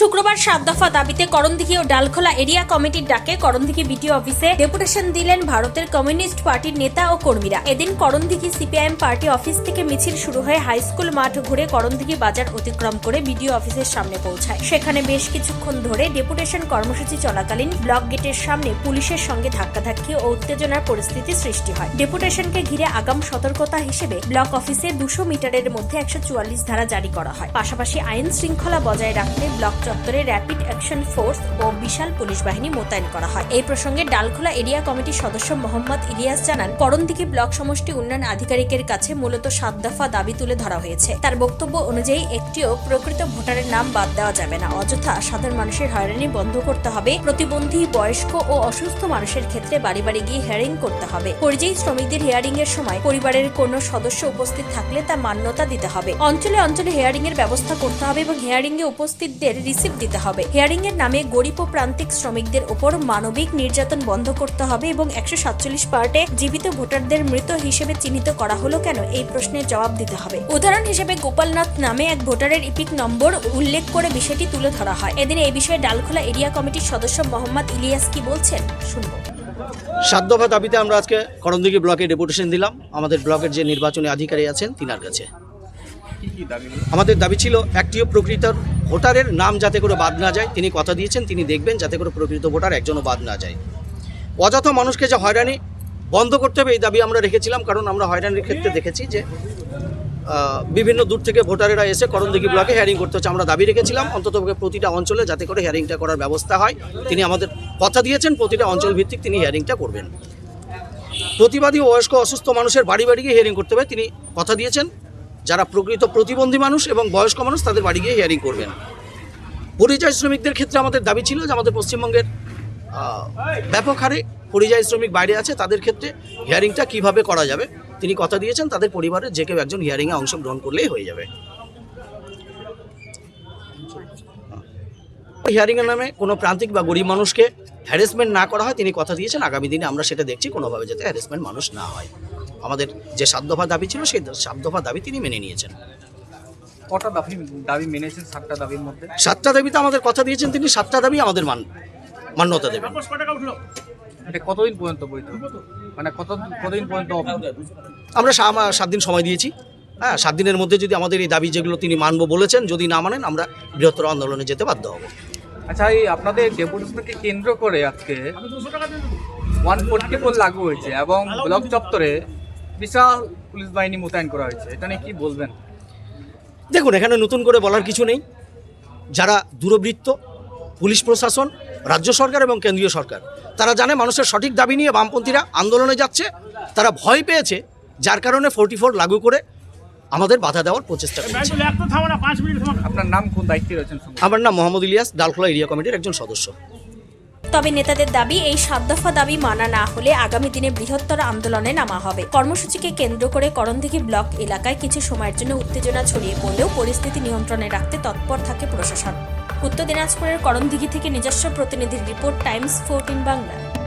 শুক্রবার সাত দফা দাবিতে করণদিঘি ও ডালখোলা এরিয়া কমিটির ডাকে করণদিঘি বিডিও অফিসে ডেপুটেশন দিলেন ভারতের কমিউনিস্ট পার্টির নেতা ও কর্মীরা। এদিন করণদিঘি সিপিআইএম পার্টি অফিস থেকে মিছিল শুরু হয়ে হাই স্কুল মাঠ ঘুরে করণদিঘি বাজার অতিক্রম করে বিডিও অফিসের সামনে পৌঁছায়। সেখানে বেশ কিছুক্ষণ ধরে ডেপুটেশন কর্মসূচি চলাকালীন ব্লক গেটের সামনে পুলিশের সঙ্গে ধাক্কাধাক্কি ও উত্তেজনার পরিস্থিতি সৃষ্টি হয়। ডেপুটেশনকে ঘিরে আগাম সতর্কতা হিসেবে ব্লক অফিসে দুশো মিটারের মধ্যে একশো চুয়াল্লিশ ধারা জারি করা হয়। পাশাপাশি আইন শৃঙ্খলা বজায় রাখতে ব্লক চত্বরে র্যাপিড অ্যাকশন ফোর্স ও বিশাল পুলিশ বাহিনী মোতায়েন করা হয়। এই প্রসঙ্গে ডালখোলা এরিয়া কমিটির সদস্য মোহাম্মদ ইলিয়াস জানান করণদিঘি ব্লক সমষ্টি উন্নয়ন আধিকারিকের কাছে মূলত সাত দফা দাবি তুলে ধরা হয়েছে। তার বক্তব্য অনুযায়ী, একটিও প্রকৃত ভোটারের নাম বাদ দেওয়া যাবে না। অযথা সাধারণ মানুষের হয়রানি বন্ধ করতে হবে। প্রতিবন্ধী, বয়স্ক ও অসুস্থ মানুষের ক্ষেত্রে বাড়ি বাড়ি গিয়ে হিয়ারিং করতে হবে। পরিযায়ী শ্রমিকদের হিয়ারিং এর সময় পরিবারের কোনো সদস্য উপস্থিত থাকলে তা মান্যতা দিতে হবে। অঞ্চলে অঞ্চলে হিয়ারিং এর ব্যবস্থা করতে হবে এবং হিয়ারিং এ উপস্থিতদের রিসিপ্ট দিতে হবে। হিয়ারিং এর নামে গরিব ও প্রান্তিক শ্রমিকদের উপর মানবিক নির্যাতন বন্ধ করতে হবে এবং একশো সাতচল্লিশ পার্টে জীবিত ভোটারদের মৃত হিসেবে চিহ্নিত করা হলো কেন? এই প্রশ্নের জবাব দিতে হবে। উদাহরণ হিসেবে গোপালনাথ নামে এক ভোটারের ইপিক নম্বর উল্লেখ করে বিষয়টি তুলে ধরা হয়। এদিন এই বিষয়ে ডালখোলা এরিয়া কমিটির সদস্য মোহাম্মদ ইলিয়াস কি বলছেন? শুনব। সাত দাবিতে আমরা আজকে করণদিঘি ব্লকে ডেপুটেশন দিলাম। আমাদের ব্লকের যে নির্বাচনী আধিকারী আছেন, তিনার কাছে। আমাদের দাবি ছিল একটিও প্রকৃত ভোটারের নাম যাতে করে বাদ না যায়। তিনি কথা দিয়েছেন, তিনি দেখবেন যাতে করে প্রকৃত ভোটার একজনও বাদ না যায়। অযথা মানুষকে যে হয়রানি বন্ধ করতে হবে, এই দাবি আমরা রেখেছিলাম, কারণ আমরা হয়রানির ক্ষেত্রে দেখেছি যে বিভিন্ন দূর থেকে ভোটারেরা এসে করণদিঘি ব্লকে হিয়ারিং করতে হচ্ছে। আমরা দাবি রেখেছিলাম, অন্তত প্রতিটা অঞ্চলে যাতে করে হিয়ারিংটা করার ব্যবস্থা হয়। তিনি আমাদের কথা দিয়েছেন, প্রতিটা অঞ্চল ভিত্তিক তিনি হিয়ারিংটা করবেন। প্রতিবাদী বয়স্ক অসুস্থ মানুষের বাড়ি বাড়ি গিয়ে হিয়ারিং করতে হবে। তিনি কথা দিয়েছেন যারা প্রকৃত প্রতিবন্ধী মানুষ এবং বয়স্ক মানুষ, তাদের বাড়ি গিয়ে হিয়ারিং করবেন। পরিযায়ী শ্রমিকদের ক্ষেত্রে আমাদের দাবি ছিল যে আমাদের পশ্চিমবঙ্গের ব্যাপক হারে পরিযায়ী শ্রমিক বাইরে আছে, তাদের ক্ষেত্রে হিয়ারিংটা কীভাবে করা যাবে? তিনি কথা দিয়েছেন, তাদের পরিবারের যে কেউ একজন হিয়ারিংয়ে অংশগ্রহণ করলেই হয়ে যাবে। হিয়ারিংয়ের নামে কোনো প্রান্তিক বা গরিব মানুষকে হ্যারাসমেন্ট না করা হয়, তিনি কথা দিয়েছেন, আগামী দিনে আমরা সেটা দেখছি, কোনোভাবে যাতে হ্যারাসমেন্ট মানুষ না হয়। আমাদের যে সাত দফা দাবি ছিল সেই সাত দফা দাবি তিনি মেনে নিয়েছেন। কটা দাবি দাবি মেনেছেন সাতটা দাবির মধ্যে? সাতটা দাবিতে আমাদের কথা দিয়েছেন তিনি সাতটা দাবি আমাদের মান মান্যতা দেবেন। এটা কতদিন পর্যন্ত মানে কত কতদিন পর্যন্ত আমরা সাত দিন সময় দিয়েছি। হ্যাঁ সাত দিনের মধ্যে যদি আমাদের এই দাবি যেগুলো তিনি মানবো বলেছেন যদি না মানেন আমরা বৃহত্তর আন্দোলনে যেতে বাধ্য হব। আচ্ছা এই আপনাদের ডেপুটেশনকে কেন্দ্র করে আজকে ওয়ান ফোর্টি ফোর লাগু হয়েছে এবং ব্লক চত্বরে বিশাল পুলিশ বাহিনী মোতায়েন করা হয়েছে। এটা নিয়ে কি বলবেন? দেখুন এখানে নতুন করে বলার কিছু নেই। যারা দূরবৃত্ত পুলিশ প্রশাসন রাজ্য সরকার এবং কেন্দ্রীয় সরকার তারা জানে মানুষের সঠিক দাবি নিয়ে বামপন্থীরা আন্দোলনে যাচ্ছে। তারা ভয় পেয়েছে যার কারণে ফোর্টি ফোর লাগু করে আমাদের বাধা দেওয়ার প্রচেষ্টা করছে। আপনার নাম কোন দায়িত্বে রয়েছেন আমার নাম মোহাম্মদ ইলিয়াস ডালখোলা এরিয়া কমিটির একজন সদস্য। তবে নেতাদের দাবি, এই সাত দফা দাবি মানা না হলে আগামী দিনে বৃহত্তর আন্দোলনে নামা হবে। কর্মসূচিকে কেন্দ্র করে করণদিঘি ব্লক এলাকায় কিছু সময়ের জন্য উত্তেজনা ছড়িয়ে পড়লেও পরিস্থিতি নিয়ন্ত্রণে রাখতে তৎপর থাকে প্রশাসন। উত্তর দিনাজপুরের করণদিঘি থেকে নিজস্ব প্রতিনিধির রিপোর্ট, টাইমস ফোরটিন বাংলা।